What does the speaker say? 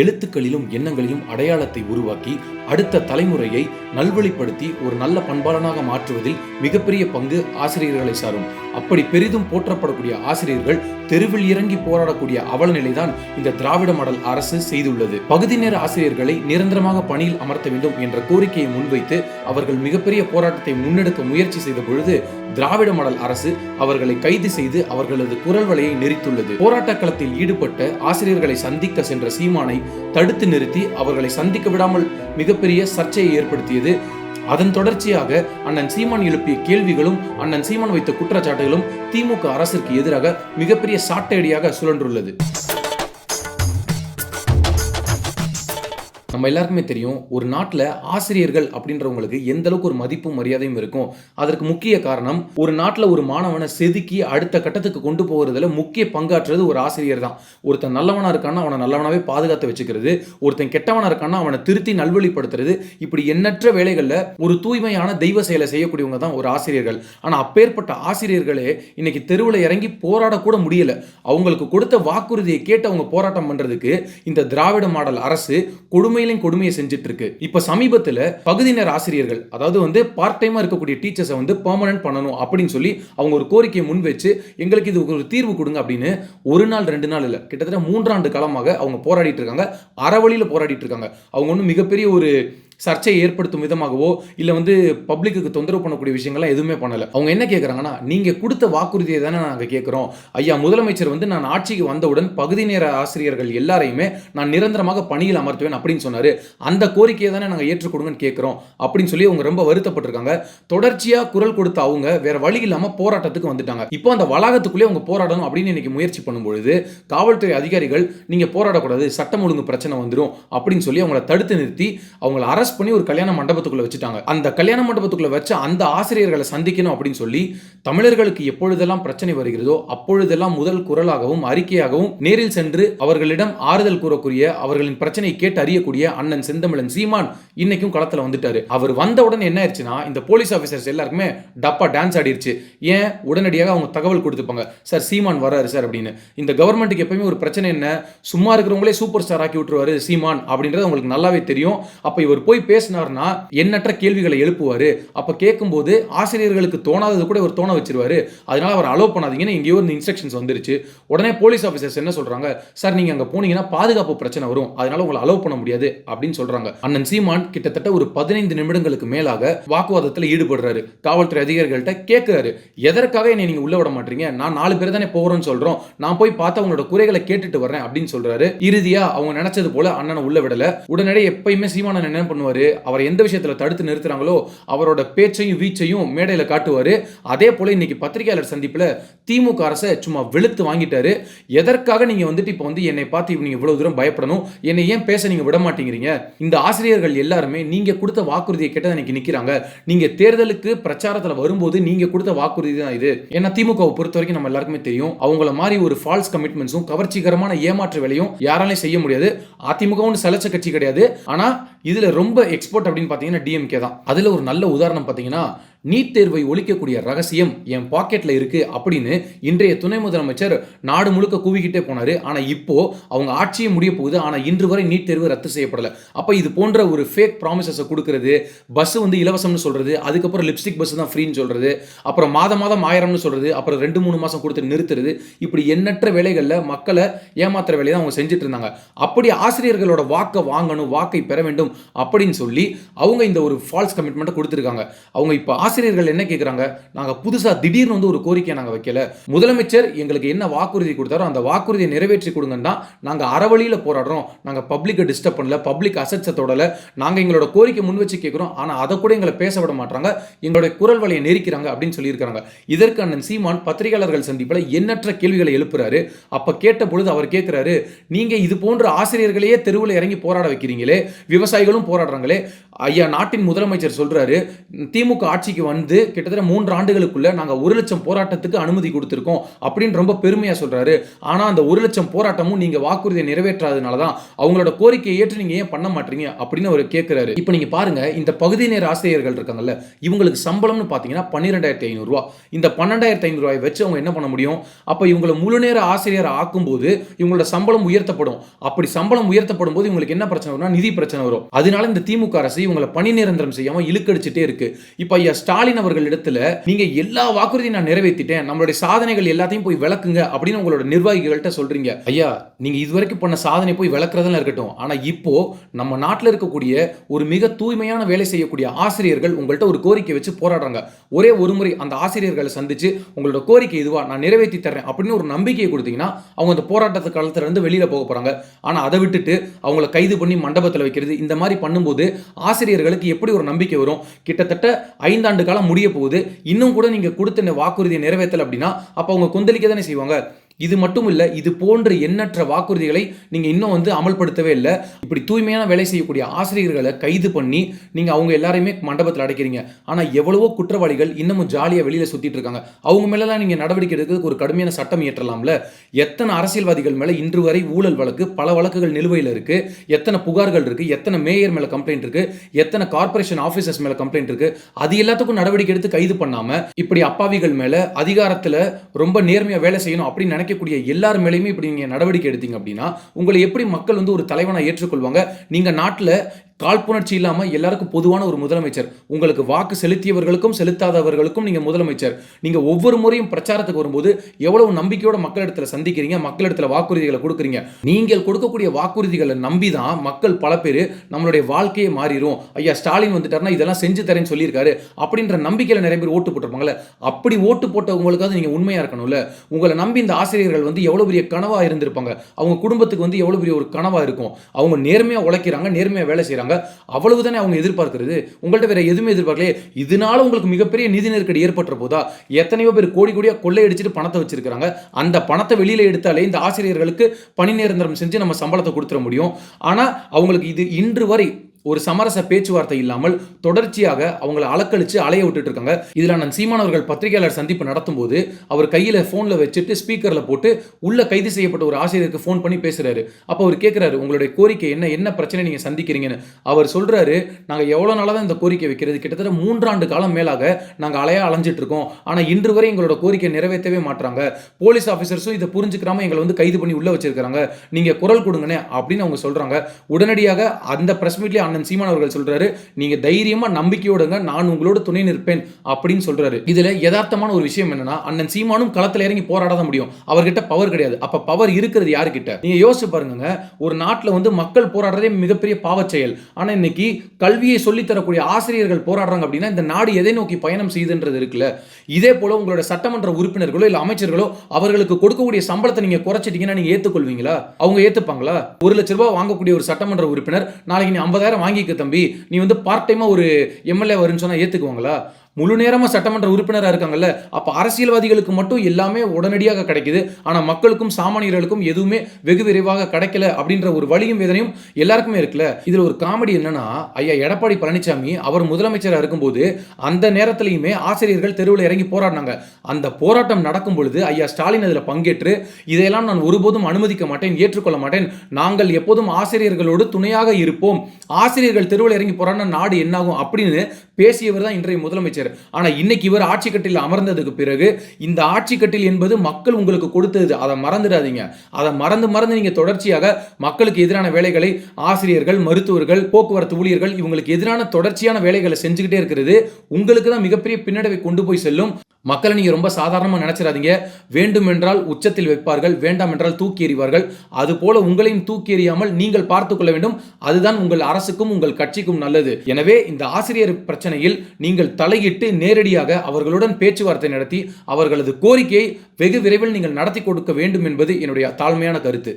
எழுத்துக்களிலும் எண்ணங்களிலும் அடையாளத்தை உருவாக்கி அடுத்த தலைமுறையை நல்வழிப்படுத்தி ஒரு நல்ல பண்பாளனாக மாற்றுவதில் மிகப்பெரிய பங்கு ஆசிரியர்களை சாரும். அப்படி பெரிதும் போற்றப்படக்கூடிய ஆசிரியர்கள் தெருவில் இறங்கி போராடக்கூடிய அவல நிலைதான் இந்த திராவிட மாடல் அரசு செய்துள்ளது. பகுதி நேர ஆசிரியர்களை நிரந்தரமாக பணியில் அமர்த்த வேண்டும் என்ற கோரிக்கையை முன்வைத்து அவர்கள் மிகப்பெரிய போராட்டத்தை முன்னெடுக்க முயற்சி செய்த பொழுது திராவிட மாடல் அரசு அவர்களை கைது செய்து அவர்களது குரல் வலையை நெறித்துள்ளது போராட்ட களத்தில் ஈடுபட்ட ஆசிரியர்களை சந்திக்க சென்ற சீமானை தடுத்து நிறுத்தி அவர்களை சந்திக்க விடாமல் மிகப்பெரிய சர்ச்சையை ஏற்படுத்தியது. அதன் தொடர்ச்சியாக அண்ணன் சீமான் எழுப்பிய கேள்விகளும் அண்ணன் சீமான் வைத்த குற்றச்சாட்டுகளும் திமுக அரசிற்கு எதிராக மிகப்பெரிய சாட்டையடியாக சுழன்றுள்ளது. நம்ம எல்லாருக்குமே தெரியும் ஒரு நாட்டில் ஆசிரியர்கள் அப்படின்றவங்களுக்கு எந்த அளவுக்கு ஒரு மதிப்பும் மரியாதையும் இருக்கும். அதற்கு முக்கிய காரணம் ஒரு நாட்டில் ஒரு மாணவனை செதுக்கி அடுத்த கட்டத்துக்கு கொண்டு போகிறதுல முக்கிய பங்காற்றுறது ஒரு ஆசிரியர் தான். ஒருத்தன் நல்லவனாக இருக்கான்னா அவனை நல்லவனாகவே பாதுகாத்து வச்சுக்கிறது. ஒருத்தன் கெட்டவனாக இருக்கான்னா அவனை திருத்தி நல்வழிப்படுத்துறது. இப்படி எண்ணற்ற வேலைகளில் ஒரு தூய்மையான தெய்வ செயலை செய்யக்கூடியவங்க தான் ஒரு ஆசிரியர்கள். ஆனால் அப்பேற்பட்ட ஆசிரியர்களே இன்னைக்கு தெருவில் இறங்கி போராடக்கூட முடியல. அவங்களுக்கு கொடுத்த வாக்குறுதியை கேட்டு அவங்க போராட்டம் பண்ணுறதுக்கு இந்த திராவிட மாடல் அரசு கொடுமையிலும் கொடுமையை செஞ்சுட்டு இருக்கு இப்ப சமீபத்துல பகுதி நேர ஆசிரியர்கள் அதாவது வந்து பார்ட் டைமா இருக்கக்கூடிய டீச்சர்ஸை வந்து பர்மனன்ட் பண்ணணும் அப்படின்னு சொல்லி அவங்க ஒரு கோரிக்கையை முன் வச்சு எங்களுக்கு இது ஒரு தீர்வு கொடுங்க அப்படின்னு ஒரு நாள் ரெண்டு நாள் இல்லை கிட்டத்தட்ட மூன்றாண்டு காலமாக அவங்க போராடிட்டு இருக்காங்க. அறவழியில் போராடிட்டு இருக்காங்க. அவங்க ஒன்றும் மிகப்பெரிய ஒரு சர்ச்சையை ஏற்படுத்தும் விதமாகவோ இல்லை வந்து பப்ளிக்கு தொந்தரவு பண்ணக்கூடிய விஷயங்கள்லாம் எதுவுமே பண்ணலை. அவங்க என்ன கேட்குறாங்கன்னா நீங்கள் கொடுத்த வாக்குறுதியை தானே நாங்கள் கேட்குறோம் ஐயா முதலமைச்சர் வந்து நான் ஆட்சிக்கு வந்தவுடன் பகுதி நேர ஆசிரியர்கள் எல்லாரையுமே நான் நிரந்தரமாக பணியில் அமர்த்துவேன் அப்படின்னு சொன்னார். அந்த கோரிக்கையை தானே நாங்கள் ஏற்றுக்கொடுங்கன்னு கேட்குறோம் அப்படின்னு சொல்லி அவங்க ரொம்ப வருத்தப்பட்டிருக்காங்க. தொடர்ச்சியாக குரல் கொடுத்த அவங்க வேற வழி இல்லாமல் போராட்டத்துக்கு வந்துட்டாங்க. இப்போ அந்த வளாகத்துக்குள்ளே அவங்க போராடணும் அப்படின்னு இன்னைக்கு முயற்சி பண்ணும்பொழுது காவல்துறை அதிகாரிகள் நீங்கள் போராடக்கூடாது சட்டம் ஒழுங்கு பிரச்சனை வந்துடும் அப்படின்னு சொல்லி அவங்கள தடுத்து நிறுத்தி அவங்கள அரஸ்ட் பண்ணி ஒரு கல்யாண மண்டபத்துக்குள்ள வச்சுட்டாங்க. அந்த கல்யாண மண்டபத்துக்குள்ள வச்சு அந்த ஆசிரியர்களை சந்திக்கணும் அப்படின்னு சொல்லி தமிழர்களுக்கு எப்பொழுதெல்லாம் பிரச்சனை வருகிறதோ அப்பொழுதெல்லாம் முதல் குரலாகவும் அறிக்கையாகவும் நேரில் சென்று அவர்களிடம் ஆறுதல் கூறக்கூடிய அவர்களின் பிரச்சனையை கேட்டு அறியக்கூடிய அண்ணன் செந்தமிழன் சீமான் இன்னைக்கும் களத்துல வந்துட்டாரு. அவர் வந்த உடனே என்ன ஆயிடுச்சுன்னா இந்த போலீஸ் ஆஃபீஸர்ஸ் எல்லாருக்குமே டப்பா டான்ஸ் ஆடிருச்சு. ஏன்? உடனடியாக அவங்க தகவல் கொடுத்துப்பாங்க. சார் சீமான் வராரு சார் அப்படின்னு. இந்த கவர்மெண்ட்டுக்கு எப்பயுமே ஒரு பிரச்சனை என்ன? சும்மா இருக்கிறவங்களே சூப்பர் ஸ்டார் ஆக்கி விட்டுருவாரு சீமான் அப்படின்றது உங்களுக்கு நல்லாவே தெரியும். அப்ப இவர் போய் போய் பேசினார்னா எண்ணற்ற கேள்விகளை எழுப்புவாரு. அப்போ கேட்கும்போது ஆசிரியர்களுக்கு தோணாதது கூட இவர் தோண வச்சிருவாரு. அதனால அவர் அலோவ் பண்ணாதீங்கன்னு எங்கேயோ இந்த இன்ஸ்ட்ரக்ஷன்ஸ் வந்துருச்சு. உடனே போலீஸ் ஆஃபீஸர்ஸ் என்ன சொல்றாங்க? சார் நீங்க அங்க போனீங்கன்னா பாதுகாப்பு பிரச்சனை வரும். அதனால உங்களை அலோவ் பண்ண முடியாது. அப்படின்னு சொல்றாங்க. அண்ணன் சீமான் கிட்டத்தட்ட ஒரு பதினைந்து நிமிடங்களுக்கு மேலாக வாக்குவாதத்தில் ஈடுபடுறாரு. காவல்துறை அதிகாரிகள்ட்ட கேட்கிறாரு எதற்காக என்னை நீங்க உள்ள விட மாட்டீங்க? நான் நாலு பேர் தானே போகிறோம்னு சொல்றோம். நான் போய் பார்த்து அவங்களோட குறைகளை கேட்டுட்டு வர்றேன். அப்படின்னு சொல்றாரு. இறுதியா அவங்க நினைச்சது போல அண்ணனை உள்ள விடல. உடனடியே எப்பயுமே சீமான என்ன பண்ணுவார் அவர் எந்த விஷயத்துல தடுத்து நிறுத்துறாங்களோ அவரோட பேச்சையும் வீச்சையும் மேடையில் காட்டுவார். அதே போல் இன்னைக்கு பத்திரிகையாளர் சந்திப்புல திமுக அரசை சும்மா வெளுத்து வாங்கிட்டாரு. எதற்காக நீங்கள் வந்துட்டு இப்போ வந்து என்னை பார்த்து நீங்க இவ்வளவு தூரம் பயப்படணும்? என்னை ஏன் பேச நீங்க விட மாட்டேங்கிறீங்க? இந்த ஆசிரியர்கள் எல்லாருமே நீங்கள் கொடுத்த வாக்குறுதியை கேட்டால் இன்னைக்கு நிற்கிறாங்க நீங்கள் தேர்தலுக்கு பிரச்சாரத்தில் வரும்போது நீங்கள் கொடுத்த வாக்குறுதி தான் இது. ஏன்னா திமுகவை பொறுத்த வரைக்கும் நம்ம எல்லாருக்குமே தெரியும். அவங்கள மாதிரி ஒரு ஃபால்ஸ் கமிட்மெண்ட்ஸும் கவர்ச்சிகரமான ஏமாற்று வேலையும் யாராலையும் செய்ய முடியாது. அதிமுகவும் செலச்ச கட்சி கிடையாது. ஆனால் இதில் ரொம்ப எக்ஸ்போர்ட் அப்படின்னு பார்த்தீங்கன்னா டிஎம்கே தான். அதில் ஒரு நல்ல உதாரணம் பார்த்தீங்கன்னா நீட் தேர்வை ஒழிக்கக்கூடிய ரகசியம் என் பாக்கெட்டில் இருக்குது அப்படின்னு இன்றைய துணை முதலமைச்சர் நாடு முழுக்க கூவிக்கிட்டே போனார். ஆனால் இப்போது அவங்க ஆட்சியே முடிய போகுது. ஆனால் இன்று வரை நீட் தேர்வு ரத்து செய்யப்படலை. அப்போ இது போன்ற ஒரு ஃபேக் ப்ராமிசஸை கொடுக்கறது பஸ் வந்து இலவசம்னு சொல்கிறது அதுக்கப்புறம் லிப்ஸ்டிக் பஸ் தான் ஃப்ரீன்னு சொல்கிறது அப்புறம் மாதம் மாதம் ஆயிரம்னு சொல்கிறது அப்புறம் ரெண்டு மூணு மாதம் கொடுத்து நிறுத்துறது இப்படி எண்ணற்ற வேலைகளில் மக்களை ஏமாத்துற வேலையை தான் அவங்க செஞ்சுட்டு இருந்தாங்க. அப்படி ஆசிரியர்களோட வாக்கை வாங்கணும் வாக்கை பெற வேண்டும் அப்படின்னு சொல்லி அவங்க இந்த ஒரு ஃபால்ஸ் கமிட்மெண்ட்டை கொடுத்துருக்காங்க. அவங்க இப்போ ஆசிரியர்கள் என்ன கேட்குறாங்க நாங்கள் புதுசாக திடீர்னு வந்து ஒரு கோரிக்கையை நாங்கள் வைக்கல. முதலமைச்சர் எங்களுக்கு என்ன வாக்குறுதி கொடுத்தாரோ அந்த வாக்குறுதியை நிறைவேற்றி கொடுங்கன்னா நாங்கள் அறவழியில் போராடுறோம். நாங்கள் பப்ளிக்கை டிஸ்டர்ப் பண்ணல பப்ளிக் அசட்ஸை தொடலை. நாங்கள் எங்களோட கோரிக்கை முன் வச்சு கேட்குறோம் ஆனால் அதை கூட எங்களை பேச விட மாட்டாங்க எங்களுடைய குரல் வலையை நெரிக்கிறாங்க அப்படின்னு சொல்லியிருக்காங்க இதற்கு அண்ணன் சீமான் பத்திரிகையாளர்கள் சந்திப்பில் எண்ணற்ற கேள்விகளை எழுப்புறாரு. அப்போ கேட்ட பொழுது அவர் கேட்குறாரு நீங்கள் இது போன்ற ஆசிரியர்களையே தெருவில் இறங்கி போராட வைக்கிறீங்களே? விவசாயிகளும் போராடுறாங்களே? ஐயா நாட்டின் முதலமைச்சர் சொல்றாரு திமுக ஆட்சிக்கு ஆட்சிக்கு வந்து கிட்டத்தட்ட மூன்று ஆண்டுகளுக்குள்ள நாங்கள் ஒரு லட்சம் போராட்டத்துக்கு அனுமதி கொடுத்துருக்கோம் அப்படின்னு ரொம்ப பெருமையாக சொல்கிறாரு ஆனால் அந்த ஒரு லட்சம் போராட்டமும் நீங்கள் வாக்குறுதியை நிறைவேற்றாதனால தான் அவங்களோட கோரிக்கையை ஏற்று நீங்கள் ஏன் பண்ண மாட்டீங்க அப்படின்னு அவர் கேட்குறாரு இப்போ நீங்கள் பாருங்கள் இந்த பகுதி நேர ஆசிரியர்கள் இருக்காங்கல்ல இவங்களுக்கு சம்பளம்னு பார்த்தீங்கன்னா பன்னிரெண்டாயிரத்தி ஐநூறுரூவா இந்த பன்னெண்டாயிரத்தி ஐநூறுரூவாய் வச்சு அவங்க என்ன பண்ண முடியும்? அப்போ இவங்களை முழு நேர ஆசிரியர் ஆக்கும்போது இவங்களோட சம்பளம் உயர்த்தப்படும். அப்படி சம்பளம் உயர்த்தப்படும் போது இவங்களுக்கு என்ன பிரச்சனை வரும்னா நிதி பிரச்சனை வரும். அதனால இந்த திமுக அரசு இவங்களை பணி நிரந்தரம் செய்யாமல் இழுக்கடிச்சிட்டே இருக்கு. இப்போ ஐயா ஸ்டாலின் அவர்களிடத்துல நீங்க எல்லா வாக்குறுதியும் நான் நிறைவேற்றிட்டேன் நம்மளுடைய சாதனைகள் எல்லாத்தையும் போய் விளக்குங்க அப்படின்னு உங்களோட நிர்வாகிகள்கிட்ட சொல்றீங்க. ஐயா நீங்க இதுவரைக்கும் பண்ண சாதனை போய் விளக்குறதெல்லாம் இருக்கட்டும். ஆனா இப்போ நம்ம நாட்டில் இருக்கக்கூடிய ஒரு மிக தூய்மையான வேலை செய்யக்கூடிய ஆசிரியர்கள் உங்கள்கிட்ட ஒரு கோரிக்கை வச்சு போராடுறாங்க. ஒரே ஒரு முறை அந்த ஆசிரியர்களை சந்திச்சு உங்களோட கோரிக்கை இதுவா? நான் நிறைவேற்றி தரேன் அப்படின்னு ஒரு நம்பிக்கையை கொடுத்தீங்கன்னா அவங்க அந்த போராட்டத்து காலத்துல இருந்து வெளியில போக போறாங்க. ஆனா அதை விட்டுட்டு அவங்கள கைது பண்ணி மண்டபத்தில் வைக்கிறது இந்த மாதிரி பண்ணும்போது ஆசிரியர்களுக்கு எப்படி ஒரு நம்பிக்கை வரும்? கிட்டத்தட்ட ஐந்தாண்டு காலம் முடிய போகுது. இன்னும் கூட நீங்க கொடுத்த இந்த வாக்குறுதியை நிறைவேற்றலை அப்படின்னா அப்ப அவங்க கொந்தளிக்க தானே செய்வாங்க? இது மட்டும் இல்லை இது போன்ற எண்ணற்ற வாக்குறுதிகளை நீங்கள் இன்னும் வந்து அமல்படுத்தவே இல்லை. இப்படி தூய்மையான வேலை செய்யக்கூடிய ஆசிரியர்களை கைது பண்ணி நீங்கள் அவங்க எல்லாரையுமே மண்டபத்தில் அடைக்கிறீங்க. ஆனால் எவ்வளவோ குற்றவாளிகள் இன்னமும் ஜாலியாக வெளியில் சுற்றிட்டு இருக்காங்க. அவங்க மேலலாம் நீங்கள் நடவடிக்கை எடுக்கிறதுக்கு ஒரு கடுமையான சட்டம் இயற்றலாம்ல. எத்தனை அரசியல்வாதிகள் மேலே இன்று வரை ஊழல் வழக்கு பல வழக்குகள் நிலுவையில் இருக்கு. எத்தனை புகார்கள் இருக்கு. எத்தனை மேயர் மேல கம்ப்ளைண்ட் இருக்கு. எத்தனை கார்ப்பரேஷன் ஆஃபீஸர்ஸ் மேலே கம்ப்ளைண்ட் இருக்கு. அது எல்லாத்துக்கும் நடவடிக்கை எடுத்து கைது பண்ணாமல் இப்படி அப்பாவிகள் மேலே அதிகாரத்தில் ரொம்ப நேர்மையாக வேலை செய்யணும் அப்படின்னு நினைக்கக்கூடிய எல்லார் மேலேயுமே இப்படி நீங்க நடவடிக்கை எடுத்தீங்க அப்படின்னா உங்களை எப்படி மக்கள் வந்து ஒரு தலைவனாக ஏற்றுக்கொள்வாங்க? நீங்க நாட்டில் காழ்ப்புணர்ச்சி இல்லாமல் எல்லாருக்கும் பொதுவான ஒரு முதலமைச்சர். உங்களுக்கு வாக்கு செலுத்தியவர்களுக்கும் செலுத்தாதவர்களுக்கும் நீங்கள் முதலமைச்சர். நீங்கள் ஒவ்வொரு முறையும் பிரச்சாரத்துக்கு வரும்போது எவ்வளவு நம்பிக்கையோட மக்களிடத்தில் சந்திக்கிறீங்க மக்களிடத்துல வாக்குறுதிகளை கொடுக்குறீங்க. நீங்கள் கொடுக்கக்கூடிய வாக்குறுதிகளை நம்பி தான் மக்கள் பல பேர் நம்மளுடைய வாழ்க்கையே மாறிடும் ஐயா ஸ்டாலின் வந்துட்டாருன்னா இதெல்லாம் செஞ்சு தரேன்னு சொல்லியிருக்காரு. அப்படின்ற நம்பிக்கையில் நிறைய பேர் ஓட்டு போட்டிருப்பாங்களே அப்படி ஓட்டு போட்டவங்களுக்காவது நீங்கள் உண்மையாக இருக்கணும்ல. உங்களை நம்பி இந்த ஆசிரியர்கள் வந்து எவ்வளோ பெரிய கனவாக இருந்திருப்பாங்க. அவங்க குடும்பத்துக்கு வந்து எவ்வளோ பெரிய ஒரு கனவாக இருக்கும். அவங்க நேர்மையாக உழைக்கிறாங்க நேர்மையாக வேலை செய்கிறாங்க செய்றாங்க அவ்வளவுதானே அவங்க எதிர்பார்க்கிறது? உங்கள்கிட்ட வேற எதுவுமே எதிர்பார்க்கலையே? இதனால உங்களுக்கு மிகப்பெரிய நிதி நெருக்கடி ஏற்பட்டுற போதா? எத்தனையோ பேர் கோடி கோடியா கொள்ளையடிச்சிட்டு பணத்தை வச்சிருக்கிறாங்க. அந்த பணத்தை வெளியில எடுத்தாலே இந்த ஆசிரியர்களுக்கு பணி நிரந்தரம் செஞ்சு நம்ம சம்பளத்தை கொடுத்துட முடியும். ஆனா அவங்களுக்கு இது இன்று வரை ஒரு சமரச பேச்சுவார்த்தை இல்லாமல் தொடர்ச்சியாக அவங்களை அலக்கழிச்சு அலைய விட்டுட்டு இருக்காங்க. இதில் நான் சீமான் அவர்கள் பத்திரிகையாளர் சந்திப்பு நடத்தும் போது அவர் கையில் ஃபோனில் வச்சுட்டு ஸ்பீக்கரில் போட்டு உள்ள கைது செய்யப்பட்ட ஒரு ஆசிரியருக்கு ஃபோன் பண்ணி பேசுகிறாரு அப்போ அவர் கேட்குறாரு உங்களுடைய கோரிக்கை என்ன? என்ன பிரச்சனை நீங்கள் சந்திக்கிறீங்கன்னு? அவர் சொல்கிறாரு நாங்கள் எவ்வளோ நாளாக தான் இந்த கோரிக்கை வைக்கிறது? கிட்டத்தட்ட மூன்றாண்டு காலம் மேலாக நாங்கள் அலையாக அலைஞ்சிட்டு இருக்கோம். ஆனால் இன்று வரை எங்களோட கோரிக்கை நிறைவேற்றவே மாட்டாங்க போலீஸ் ஆஃபீஸர்ஸும் இதை புரிஞ்சுக்கிறாம எங்களை வந்து கைது பண்ணி உள்ளே வச்சிருக்காங்க நீங்கள் குரல் கொடுங்கன்னு அப்படின்னு அவங்க சொல்கிறாங்க உடனடியாக அந்த ப்ரெஸ் மீட்லேயே அண்ணன் சீமான் அவர்கள் சொல்றாரு நீங்க தைரியமா நம்பிக்கையோடுங்க நான் உங்களோட துணை நிற்பேன் அப்படின்னு சொல்றாரு. இதுல யதார்த்தமான ஒரு விஷயம் என்னன்னா அண்ணன் சீமானும் களத்துல இறங்கி போராட தான் முடியும். அவர்கிட்ட பவர் கிடையாது. அப்ப பவர் இருக்கிறது யாருக்கிட்ட? நீங்க யோசிச்சு பாருங்க ஒரு நாட்டுல வந்து மக்கள் போராடுறதே மிகப்பெரிய பாவச் செயல் ஆனா இன்னைக்கு கல்வியை சொல்லி தரக்கூடிய ஆசிரியர்கள் போராடுறாங்க அப்படின்னா இந்த நாடு எதை நோக்கி பயணம் செய்யுதுன்றது இருக்குல்ல. இதே போல உங்களோட சட்டமன்ற உறுப்பினர்களோ இல்ல அமைச்சர்களோ அவர்களுக்கு கொடுக்கக்கூடிய சம்பளத்தை நீங்க குறைச்சிட்டீங்கன்னா நீங்க ஏத்துக்கொள்வீங்களா? அவங்க ஏத்துப்பாங்களா? ஒரு லட்ச ரூபாய் வாங்கக்கூடிய ஒரு சட்டமன்ற உறுப்பினர் நாளைக்கு நீ ஐம்பதாயிரம் வாங்கிக்க தம்பி. நீ வந்து பார்ட் டைமாக ஒரு எம்எல்ஏ வரும்னு சொன்னா ஏத்துக்குவாங்களா? முழு நேரமாக சட்டமன்ற உறுப்பினராக இருக்காங்கல்ல அப்போ அரசியல்வாதிகளுக்கு மட்டும் எல்லாமே உடனடியாக கிடைக்குது. ஆனால் மக்களுக்கும் சாமானியர்களுக்கும் எதுவுமே வெகு விரைவாக கிடைக்கல அப்படின்ற ஒரு வழியும் வேதனையும் எல்லாருக்குமே இருக்குல்ல. இதில் ஒரு காமெடி என்னன்னா ஐயா எடப்பாடி பழனிசாமி அவர் முதலமைச்சராக இருக்கும்போது அந்த நேரத்திலையுமே ஆசிரியர்கள் தெருவில் இறங்கி போராடினாங்க. அந்த போராட்டம் நடக்கும் பொழுது ஐயா ஸ்டாலின் அதில் பங்கேற்று இதையெல்லாம் நான் ஒருபோதும் அனுமதிக்க மாட்டேன் ஏற்றுக்கொள்ள மாட்டேன். நாங்கள் எப்போதும் ஆசிரியர்களோடு துணையாக இருப்போம். ஆசிரியர்கள் தெருவில் இறங்கி போராடின நாடு என்னாகும்? அப்படின்னு பேசியவர் தான் இன்றைய முதலமைச்சர். ஆனா இன்னைக்கு இவர் ஆட்சி கட்டில் அமர்ந்ததுக்கு பிறகு இந்த ஆட்சி கட்டில் என்பது மக்கள் உங்களுக்கு கொடுத்தது. அதை மறந்துடாதீங்க. அதை மறந்து மறந்து நீங்க தொடர்ச்சியாக மக்களுக்கு எதிரான வேலைகளை ஆசிரியர்கள் மருத்துவர்கள் போக்குவரத்து ஊழியர்கள் இவங்களுக்கு எதிரான தொடர்ச்சியான வேலைகளை செஞ்சுக்கிட்டே இருக்கிறது. உங்களுக்கு தான் மிகப்பெரிய பின்னடைவை கொண்டு போய் செல்லும். மக்களை நீங்கள் ரொம்ப சாதாரணமாக நினச்சிடாதீங்க. வேண்டுமென்றால் உச்சத்தில் வைப்பார்கள் வேண்டாம் என்றால் தூக்கி எறிவார்கள். அதுபோல உங்களையும் தூக்கி எறியாமல் நீங்கள் பார்த்து கொள்ள வேண்டும். அதுதான் உங்கள் அரசுக்கும் உங்கள் கட்சிக்கும் நல்லது. எனவே இந்த ஆசிரியர் பிரச்சனையில் நீங்கள் தலையிட்டு நேரடியாக அவர்களுடன் பேச்சுவார்த்தை நடத்தி அவர்களது கோரிக்கையை வெகு விரைவில் நீங்கள் நடத்தி கொடுக்க வேண்டும் என்பது என்னுடைய தாழ்மையான கருத்து.